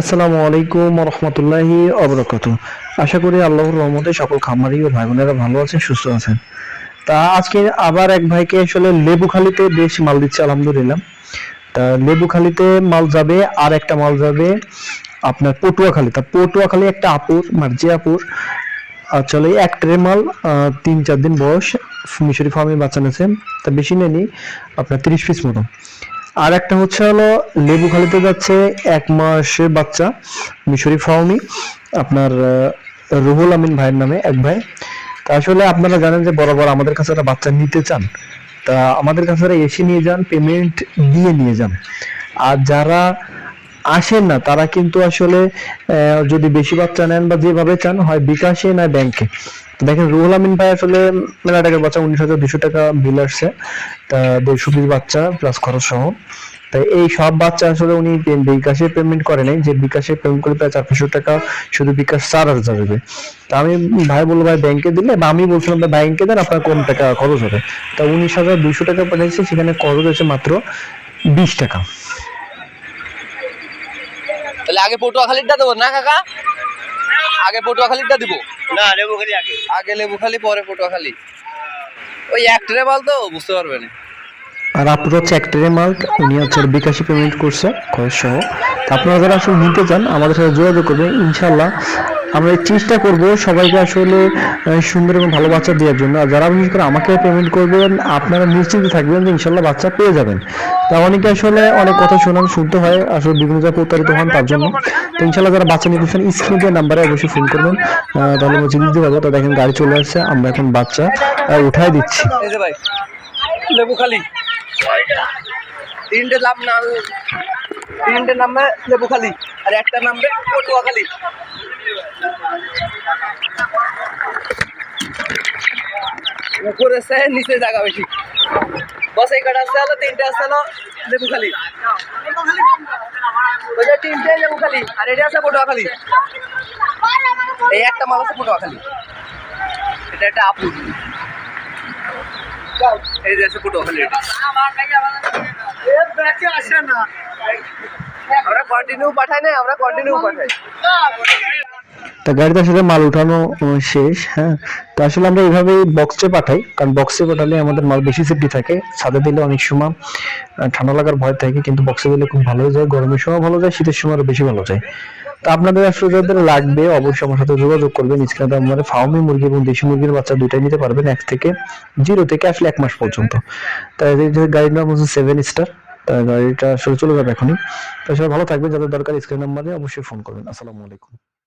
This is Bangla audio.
আসসালামু আলাইকুম রহমতুল্লাহি অবরকাত আশা করি আল্লাহর রহমতে সকল খামারি ও ভাই বোনেরা ভালো আছেন, সুস্থ আছেন। তা আজকে আবার এক ভাইকে আসলে লেবুখালিতে বেশ মাল দিচ্ছে, আলহামদুলিল্লাহ। তা লেবুখালিতে মাল যাবে, আর একটা মাল যাবে আপনার পটুয়াখালী তা পটুয়াখালী একটা আপুর, মার্জি আপুর। আসলে এক ট্রে মাল তিন চার দিন বয়স, মিশরি ফার্মে বাচ্চা নিয়েছে তা বেশি নেয়নি, আপনার তিরিশ পিস মতো। আর একটা হচ্ছে হলো, লেবু খালিতে যাচ্ছে এক মাসের বাচ্চা, মিশরি ফাউমি আপনার রুহুল আমিন ভাইয়ের নামে এক ভাই। তা আসলে আপনারা জানেন যে বরাবর আমাদের কাছে একটা বাচ্চা নিতে চান, তা আমাদের কাছে এসে নিয়ে যান পেমেন্ট দিয়ে নিয়ে যান। আর যারা আসেন না, তারা কিন্তু আসলে যদি বেশি বাচ্চা নেন বা যেভাবে চান, হয় বিকাশে না ব্যাংকে দেখেন, রুহুল আমিন ভাই আসলে মেলা টাকার বাচ্চা উনিশ হাজার দুশো টাকা বিল আসছে। তা দেড়শো পিস বাচ্চা প্লাস খরচ সহ। তাই এই সব বাচ্চা আসলে উনি বিকাশে পেমেন্ট করে নাই। যে বিকাশে পেমেন্ট করে প্রায় চার পাঁচশো টাকা শুধু বিকাশ চার হাজার যাবে। তা আমি ভাই বলব ভাই ব্যাংকে দিলে? বা আমি বলছিলাম, ভাই ব্যাংকে দেন, আপনার কম টাকা খরচ হবে? তা উনিশ হাজার দুশো টাকা পাঠিয়েছে, সেখানে খরচ হয়েছে মাত্র বিশ টাকা। তাহলে আগে পটুয়া খালিটা দেবো না কাকা? আগে পটুয়া খালিটা দিব? না লেবু খালি আগে। আগে লেবুখালি পরে পটুয়া খালি ওই এক মাল তো বুঝতে পারবে না। আর আপনার হচ্ছে এক ট্রে মাল উনি হচ্ছে বিকাশে পেমেন্ট করছে তা আপনারা যারা আসলে নিতে চান আমাদের সাথে যোগাযোগ করবেন ইনশাল্লাহ আমরা চেষ্টা করব সবাইকে আসলে সুন্দর এবং ভালো বাচ্চা দেওয়ার জন্য। আর যারা বিশেষ করে আমাকে পেমেন্ট করবেন, আপনারা নিশ্চিত থাকবেন যে ইনশাল্লাহ বাচ্চা পেয়ে যাবেন। তা অনেকে আসলে অনেক কথা শোনান, শুনতে হয়, আসলে বিভিন্ন জায়গায় প্রতারিত হন তার জন্য। তো ইনশাল্লাহ যারা বাচ্চা নিতে চান স্ক্রিনের নাম্বারে অবশ্যই ফোন করবেন। তাহলে মসজিদ দিতে পারব তো দেখেন, গাড়ি চলে আসছে, আমরা এখন বাচ্চা উঠায় দিচ্ছি। ভাই লেবুখালী তিনটে নাম না, তিনটে নামবে লেবুখালী আর একটা নামবে পটুয়াখালী। উপরে সে নিচে জায়গা বেশি। বস এই কটা আসতে হলো তিনটে আসতে হলো লেবুখালী। ওই যে তিনটে লেবুখালী আর এটা আছে পটুয়াখালী। এই একটা মাল আছে পটুয়াখালী। এটা একটা আপু। এই যে আছে পটুয়াখালী। এটা আমরা কন্টিনিউ পাঠাই না আমরা কন্টিনিউ পাঠাই। তা গাড়িতে আসলে মাল উঠানো শেষ হ্যাঁ। তো আসলে আমরা এইভাবেই বক্সে পাঠাই, কারণ বক্সে পাঠালে আমাদের মাল বেশি সেফটি থাকে, ছাদে দিলে অনেক সময় ঠান্ডা লাগার ভয় থাকে, কিন্তু বক্সে দিলে খুব ভালো যায়, গরমের সময় ভালো যায়, শীতের সময় আরও বেশি ভালো যায়। তো আপনাদের আসলে লাগবে, অবশ্যই আমার সাথে যোগাযোগ করবেন, স্ক্রিনে আমাদের ফার্মি মুরগি এবং দেশি মুরগির বাচ্চা দুইটাই নিতে পারবেন, এক থেকে জিরো থেকে আসলে এক মাস পর্যন্ত। তাই গাড়ির নাম হচ্ছে সেভেন স্টার তা গাড়িটা আসলে চলে যাবে এখনই। তো সবাই ভালো থাকবেন। যাদের দরকার স্ক্রিন নাম্বারে অবশ্যই ফোন করবেন। আসসালামু আলাইকুম।